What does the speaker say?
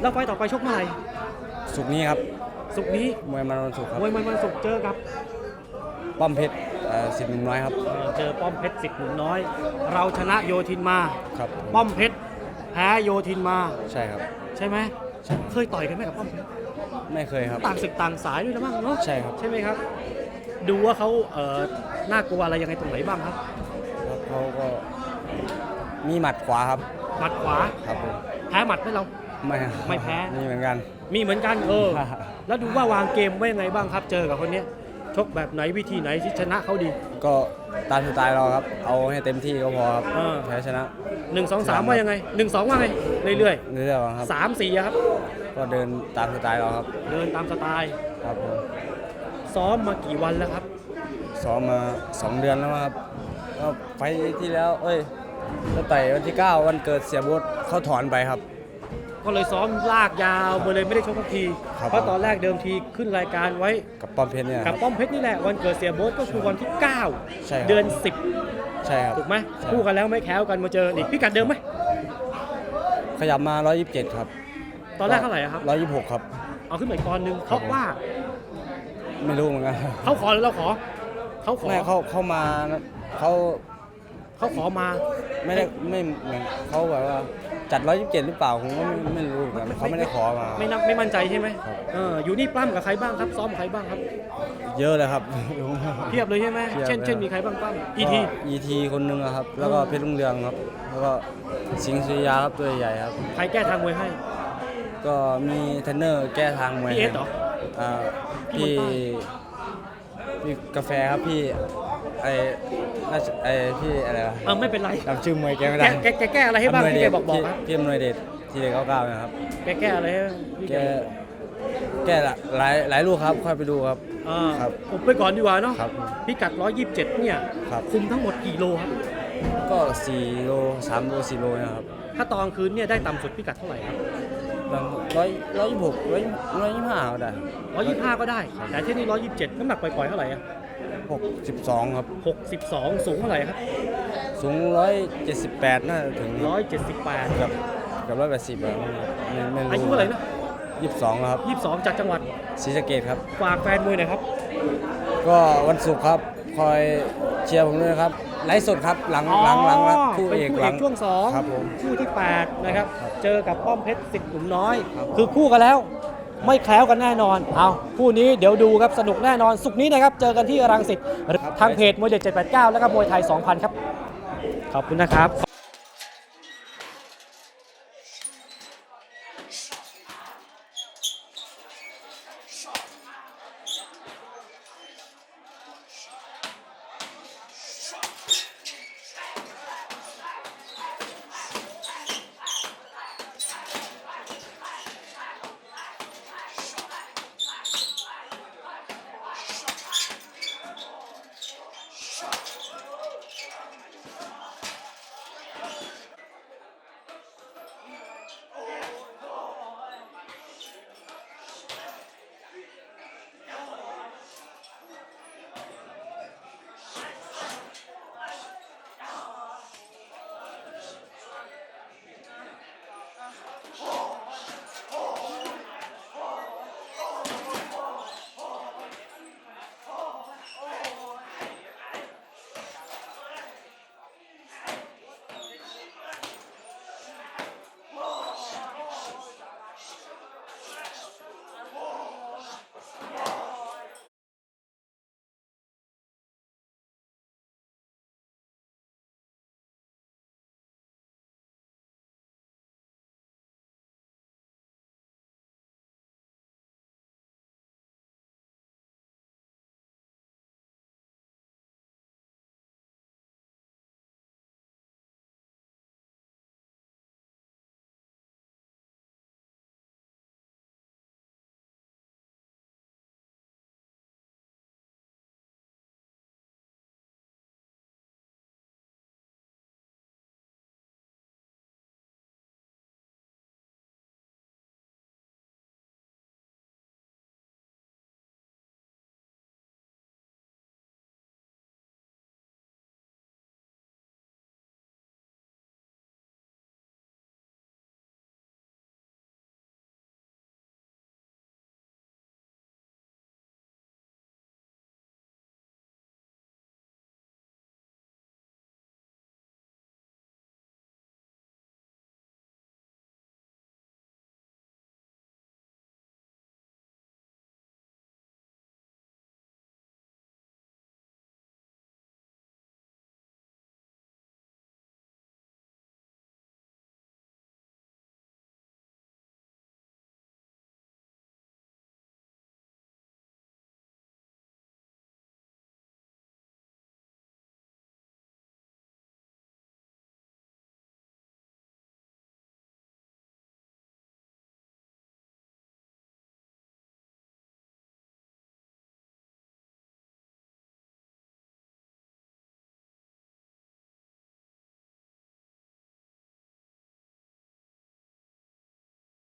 แล้วไฟต์ต่อไปชกเมื่อไหร่สุกร์นี้ครับสุกร์นี้มวยมันวันศุกร์ครับมวยมันวันศุกร์เจอกับป้อมเพชรเอ่อสิบหนึ่งน้อยครับเอ่อเจอป้อมเพชรสิทธิ์หนุ่มน้อย เราชนะโยทินมา ครับป้อมเพชรแพ้โยทินมาใช่ครับ ใช่ไหมใช่เคยต่อยกันไหมกับป้อมเพชรไม่เคยครับ ต่างศึกต่างสายด้วยนะมั้งเนาะใช่ครับ ใช่ไหมครับ ดูว่าเขาเอ่อน่ากลัวอะไรยังไงตรงไหนบ้างครับแล้วเขาก็มีหมัดขวาครับหมัดขวาครับผมแพ้หมัดไหมเรา ไม่ครับไม่แพ้ นี่เหมือนกัน มีเหมือนกันเออ แล้วดูว่าวางเกมไว้ยังไงบ้างครับ เจอกับคนเนี้ยชกแบบไหนวิธีไหนที่ชนะเขาดี ก็ตามสไตล์เราครับ เอาให้เต็มที่ก็พอครับเออแพ้ชนะ1 2 3 ว่ายังไง 1 2 ว่าไง เรื่อยเรื่อยๆครับๆ 3 4อะครับ ก็เดินตามสไตล์เราครับเดินตามสไตล์ ครับผมซ้อมมากี่วันแล้วครับ ซ้อมมาสองเดือนแล้วครับก็ไฟล์ที่แล้ว เอ้ยก็ต่อยวันที่ 9 วันเกิดเสียบุตรเขาถอนไปครับ ก็เลยซ้อมลากยาวมาเลยไม่ได้ชกทักที ครับ เพราะตอนแรกเดิมทีขึ้นรายการไว้ กับป้อมเพชรเนี่ยคกัรับบ ป้อมเพชรนี่แหละวันเกิดเสียโบ๊ทก็คือวันที่ ใช่ครับ 9 เดือน ใช่ครับ10 ถูกไหมใช่คู่กันแล้วไม่แค้วกันมาเจออีกพิกัดเดิมไหมขยับมา 127 ครับตอนแรกเท่าไหร่อะครับ 126 ครับ เอาขึ้นมาอีกปอนด์หนึงเพราะว่าไม่รู้เหมือนกันเขาขอหรือเราขอเขาขอไม่เขาเข้ามานะเขาเขาขอมา ไม่ได้ไม่เหมือนเขาแบบว่า จัด 127 หรือเปล่าผมก็ไม่ไม่รู้เหมือนกันเขาไม่ได้ขอมา ไม่นับไม่มั่นใจใช่ไหมครับ เอออยู่นี่ปล้ำกับใครบ้างครับ ซ้อมกับใครบ้างครับ เยอะเลยครับ เพียบเลยใช่ไหมเพียบเช่นเลย เช่นมีใครบ้างปล้ำ ET อีทีคนหนึงอะครับ แล้วก็เพชรลุงเรืองครับ แล้วก็สิงห์สุริยาครับตัวใหญ่ครับ ใครแก้ทางมวยให้ ก็มีเทรนเนอร์แก้ทางมวยพี่เอสเหรออ่าพี่พี่บนใต้พี่กาแฟครับพี่ ไอ้น่าจะไอ้พี่อะไรวะเออไม่เป็นไรจำชื่อมวยแกไม่แกได้แกแกแก้อะไรให้บ้างมวยที่เดแกชบอกบอกครับพี่อำนวยเดชทีเด็กเก้าเก้านะครับ แกแก้อะไรให้พี่แกแกหลายหลายลูกครับค่อยไปดูครับ อ่าครับผมไปก่อนดีกว่าเนาะครับพิกัด 127 เนี่ยครับ คุมทั้งหมดกี่โลครับ ก็4โล3โล4โลนะครับถ้าตอนคืนเนี่ยได้ต่ำสุดพิกัดเท่าไหร่ครับ บางร้อยร้อยยี่สิบหกร้อยร้อยยี่สิบห้าก็ได้ 125 ก็ได้ แต่ที่นี่127 น้ำหนักปล่อยๆเท่าไหร่อะ หกสิบสองครับ 62 สูงเท่าไหร่ครับ สูงร้อยเจ็ดสิบแปดน่าจะถึง178 กับกับร้อยแปดสิบอะไม่ไม่รู้อายุเท่าไหร่นะยี่สิบสองแล้วครับ22จากจังหวัดศรีสะเกดครับ ฝากแฟนมวยหน่อยครับ ก็วันศุกร์ครับ คอยเชียร์ผมด้วยนะครับ ไลฟ์สดครับหลังหลังหลังหลังคู่เป็นเอกคู่หเอลักงช่วงสองครับผมคู่ที่8นะครับครับ เจอกับป้อมเพชรสิทธิ์หนุ่มน้อยครับคือคู่กันแล้ว ไม่แคล้วกันแน่นอน เอาคู่นี้เดี๋ยวดูครับสนุกแน่นอนสุกนี้นะครับเจอกันที่รังสิตทางเพจมวยเด็ด789 แล้วก็มวยไทย 2,000 ครับ ขอบคุณนะครับ